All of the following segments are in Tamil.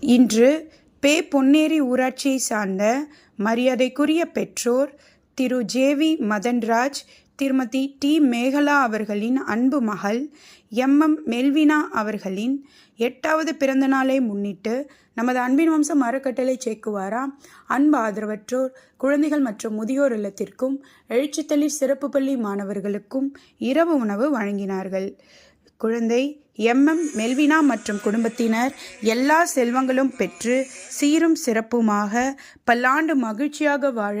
இன்று பே பொன்னேரி ஊராட்சியை சார்ந்த மரியாதைக்குரிய பெற்றோர் திரு. ஜேவி மதன்ராஜ் திருமதி டி. மேகலா அவர்களின் அன்பு மகள் எம்எம் மெல்வினா அவர்களின் எட்டாவது பிறந்தநாளை முன்னிட்டு நமது அன்பின் வம்சம் அறக்கட்டளை சேக்குவாரா அன்பு ஆதரவற்றோர் குழந்தைகள் மற்றும் முதியோர் இல்லத்திற்கும் எழுச்சித்தளிர் சிறப்பு பள்ளி மாணவர்களுக்கும் இரவு உணவு வழங்கினார்கள். குழந்தை எம்எம் மெல்வினா மற்றும் குடும்பத்தினர் எல்லா செல்வங்களும் பெற்று சீரும் சிறப்புமாக பல்லாண்டு மகிழ்ச்சியாக வாழ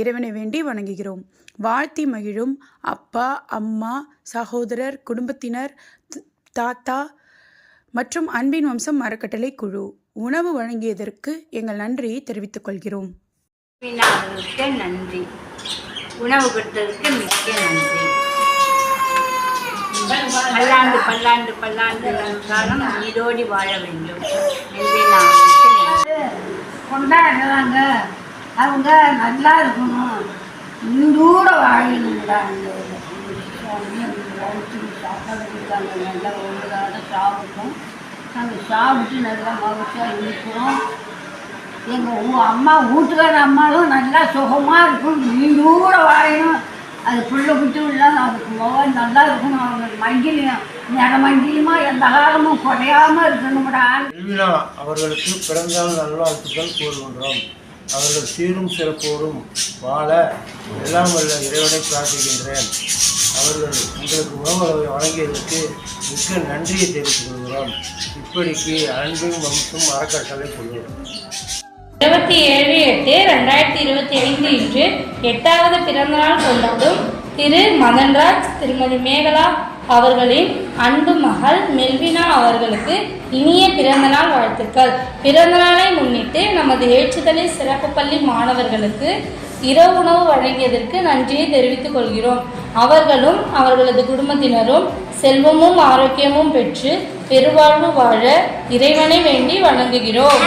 இறைவனை வேண்டி வணங்குகிறோம். வாழ்த்தி மகிழும் அப்பா அம்மா சகோதரர் குடும்பத்தினர் தாத்தா மற்றும் அன்பின் வம்சம் மரக்கட்டளை குழு. உணவு வழங்கியதற்கு எங்கள் நன்றியை தெரிவித்துக் கொள்கிறோம். நன்றி உணவு கொடுத்ததற்கு மிக்க நன்றி. பல்லாண்டு பல்லாண்டு பல்லாண்டு காலம் நீடோடி வாழ வேண்டும். நெல்வினாவுக்கு நன்றி கொண்டாடுறாங்க அவங்க நல்லா இருக்கணும். இந்தூட வாழணுங்கிறாங்க சாப்பிட்டாங்க நல்லா ஒழுங்காக சாப்பிட்டோம். நாங்கள் சாப்பிட்டு நல்லா மகிழ்ச்சியாக இருக்கிறோம். எங்கள் அம்மா வீட்டுக்கார அம்மாவும் நல்லா சுகமாக இருக்கும் நீடூட வாழணும் அது புள்ள குட்டி இல்லாமல் அதுக்கு முகம் நல்லா இருக்கணும் அவங்க மஞ்சளியுமா எந்த காலமும் குறையாமல் இருக்கணும்டா. எல்வினா அவர்களுக்கு பிறந்தநாள் நல்வாழ்த்துக்கள் கூறுகின்றோம். அவர்கள் சீரும் சிறப்போடும் வாழ எல்லாம் வல்ல இறைவனை பிரார்த்திக்கின்றேன். அவர்கள் உங்களுக்கு உணவு வழங்கியதற்கு மிக்க நன்றியை தெரிவித்துக் கொள்கிறோம். இப்படிக்கு அன்பின் வம்சம் அறக்கட்டளை கொள்கிறோம் இருபத்தி ஏழு எட்டு ரெண்டாயிரத்தி இருபத்தி ஐந்து இன்று எட்டாவது பிறந்தநாள் கொண்டாடும் திரு மதன்ராஜ் திருமதி மேகலா அவர்களின் அன்பு மகள் மெல்வினா அவர்களுக்கு இனிய பிறந்தநாள் வாழ்த்துக்கள். பிறந்தநாளை முன்னிட்டு நமது ஏற்றுதலை சிறப்பு பள்ளி மாணவர்களுக்கு இரவு உணவு வழங்கியதற்கு நன்றியை தெரிவித்துக் கொள்கிறோம். அவர்களும் அவர்களது குடும்பத்தினரும் செல்வமும் ஆரோக்கியமும் பெற்று பெருவாழ்வு வாழ இறைவனை வேண்டி வணங்குகிறோம்.